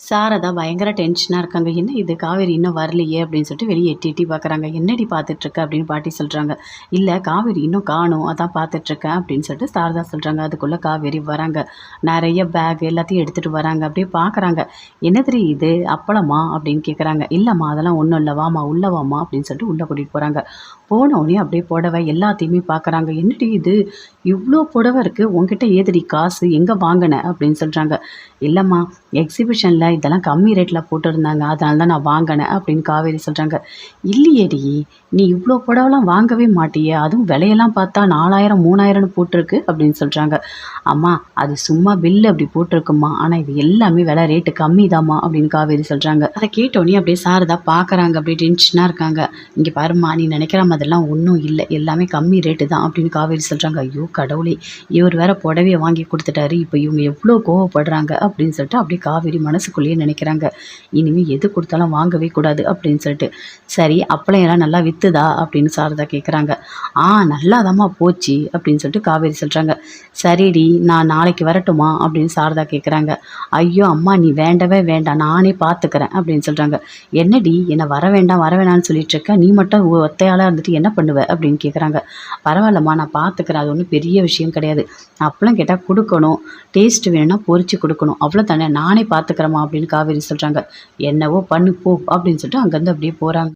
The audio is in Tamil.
சாரதா பயங்கர டென்ஷனாக இருக்காங்க. என்ன இது? காவேரி இன்னும் வரலையே? அப்படின்னு சொல்லிட்டு வெளியே எட்டி எட்டி பார்க்குறாங்க. என்னடி பார்த்துட்ருக்க? அப்படின்னு பாட்டி சொல்கிறாங்க இல்லை காவேரி இன்னும் காணும். அதான் பார்த்துட்ருக்கேன். அப்படின்னு சொல்லிட்டு சாரதா சொல்கிறாங்க அதுக்குள்ளே காவேரி வராங்க. நிறைய பேக் எல்லாத்தையும் எடுத்துகிட்டு வராங்க. அப்படியே பார்க்குறாங்க. என்னதிரி இது? அப்பளமா? அப்படின்னு கேட்குறாங்க இல்லைம்மா அதெல்லாம் ஒன்றும் இல்லை. வாமா உள்ளே வாமா அப்படின்னு சொல்லிட்டு உள்ளே கூட்டிகிட்டு போகிறாங்க போனவுடனே அப்படியே புடவை எல்லாத்தையுமே பார்க்குறாங்க. என்னடி இது? இவ்வளோ புடவை இருக்குது உங்ககிட்ட ஏதடி காசு? எங்கே வாங்கின? அப்படின்னு சொல்கிறாங்க இல்லைம்மா எக்ஸிபிஷனில் இதெல்லாம் கம்மி ரேட்டில் போட்டிருந்தாங்க. அதனால தான் நான் வாங்கினேன் அப்படின்னு காவேரி சொல்கிறாங்க இல்லையேடி நீ இவ்வளோ புடவெல்லாம் வாங்கவே மாட்டியே. அதுவும் விலையெல்லாம் பார்த்தா நாலாயிரம் மூணாயிரம்னு போட்டிருக்கு அப்படின்னு சொல்கிறாங்க அம்மா அது சும்மா பில்லு அப்படி போட்டிருக்குமா ஆனால் இது எல்லாமே விலை ரேட்டு கம்மி தாம்மா அப்படின்னு காவேரி சொல்கிறாங்க அதை கேட்டோன்னே அப்படியே சாரதா பார்க்குறாங்க. அப்படியே டென்ஷனாக இருக்காங்க. இங்கே பாரும்மா நீ நினைக்கிற மாதிரிலாம் ஒன்றும் இல்லை. எல்லாமே கம்மி ரேட்டு தான் அப்படின்னு காவேரி சொல்கிறாங்க ஐயோ கடவுளே இவர் வேற புடவையை வாங்கி கொடுத்துட்டாரு. இப்போ இவங்க எவ்வளோ கோவப்படுறாங்க அப்படின்னு சொல்லிட்டு அப்படியே காவேரி மனசுக்குள்ளேயே நினைக்கிறாங்க. இனிமேல் எது கொடுத்தாலும் வாங்கவே கூடாது அப்படின்னு சொல்லிட்டு. சரி அப்பளம் எல்லாம் நல்லா விற்றுதா அப்படின்னு சாரதா கேட்குறாங்க ஆ நல்லாதாம்மா போச்சு அப்படின்னு சொல்லிட்டு காவேரி சொல்கிறாங்க சரிடி நான் நாளைக்கு வரட்டுமா அப்படின்னு சாரதா கேட்குறாங்க ஐயோ அம்மா நீ வேண்டவே வேண்டாம். நானே பார்த்துக்கிறேன் அப்படின்னு சொல்கிறாங்க என்னடி என்னை வர வேண்டாம் வர வேணாம்னு சொல்லிட்டு இருக்க? நீ மட்டும் ஒத்தையாளாக இருந்துட்டு என்ன பண்ணுவ? அப்படின்னு கேட்குறாங்க பரவாயில்லம்மா நான் பார்த்துக்கிறேன் அது ஒன்றும் பெரிய விஷயம் கிடையாது. அப்பளம் கேட்டால் கொடுக்கணும். டேஸ்ட் வேணும்னா பொறிச்சு கொடுக்கணும். அவ்வளோ தானே நானே பார்த்துக்கிறேம்மா அப்படின்னு காவேரி சொல்கிறாங்க என்னவோ பண்ணு போ அப்படின்னு சொல்லிட்டு அங்கேருந்து அப்படியே போகிறாங்க